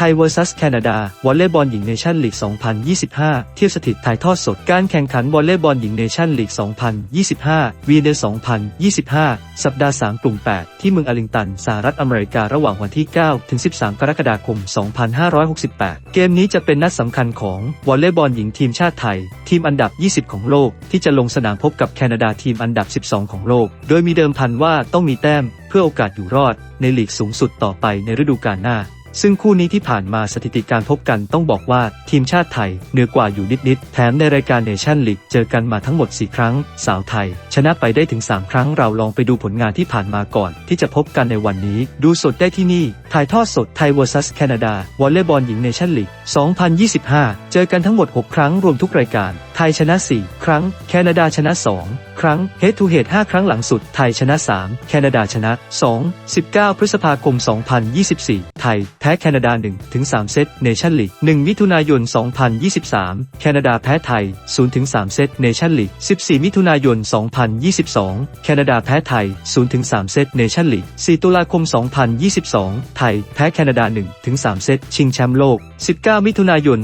ไทย vs แคนาดาวอลเลย์บอลหญิงเนชั่นลีก 2025 เทียบสถิตถ่ายทอดสดการแข่งขันวอลเลย์บอลหญิงเนชั่นลีก 2025 วีเด2025 สัปดาห์ 3 กลุ่ม 8 ที่เมืองอาริงตัน สหรัฐอเมริการะหว่างวันที่ 9 ถึง 13 กรกฎาคม 2568 เกมนี้จะเป็นนัดสำคัญของวอลเลย์บอลหญิงทีมชาติไทย ทีมอันดับ 20 ของโลก ที่จะลงสนามพบกับแคนาดาทีมอันดับ 12 ของโลก โดยมีเดิมพันว่าต้องมีแต้ม เพื่อโอกาสอยู่รอด ในลีกสูงสุดต่อไปในฤดูกาลหน้า ซึ่งคู่นี้ที่ผ่านมาสถิติการพบกันต้องบอกว่าทีมชาติไทยเหนือกว่าอยู่นิดๆแถมในรายการเนชั่นลีกเจอกันมาทั้งหมด 4 ครั้ง สาวไทย ชนะไปได้ถึง 3 ครั้งเราลองไปดูผลงานที่ผ่านมาก่อน ที่จะพบกันในวันนี้ ดูสดได้ที่นี่ ถ่ายทอดสดไทย vs แคนาดาวอลเลย์บอลหญิงเนชั่นลีก 2025 เจอกันทั้งหมด 6 ครั้งรวมทุกรายการ ไทยชนะ 4 ครั้ง แคนาดาชนะ 2 ครั้ง Head to Head 5ครั้งหลังสุด ไทยชนะ 3 แคนาดาชนะ 2 19 พฤษภาคม 2024 ไทย แพ้แคนาดา1ถึง3เซตเนชั่นลีก1มิถุนายน 2023 แคนาดาแพ้ไทย0ถึง3เซตเนชั่นลีก14 มิถุนายน 2022 แคนาดาแพ้ไทย0ถึง3เซตเนชั่นลีก4ตุลาคม 2022 ไทย แพ้แคนาดา1ถึง3เซตชิงแชมป์โลก 19 มิถุนายน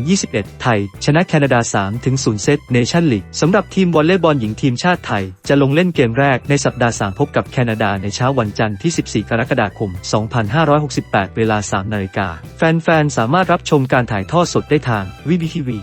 2021 ไทย ชนะแคนาดา3ถึง0เซตเนชั่นลีกสำหรับทีมวอลเลย์บอลหญิงทีมชาติไทย จะลงเล่นเกมแรกในสัปดาห์ 3 พบกับแคนาดาในเช้าวันจันทร์ที่ 14 กรกฎาคม 2568 เวลา 3 นาฬิกา แฟนๆ สามารถรับชมการถ่ายทอดสดได้ทางวิบีทีวี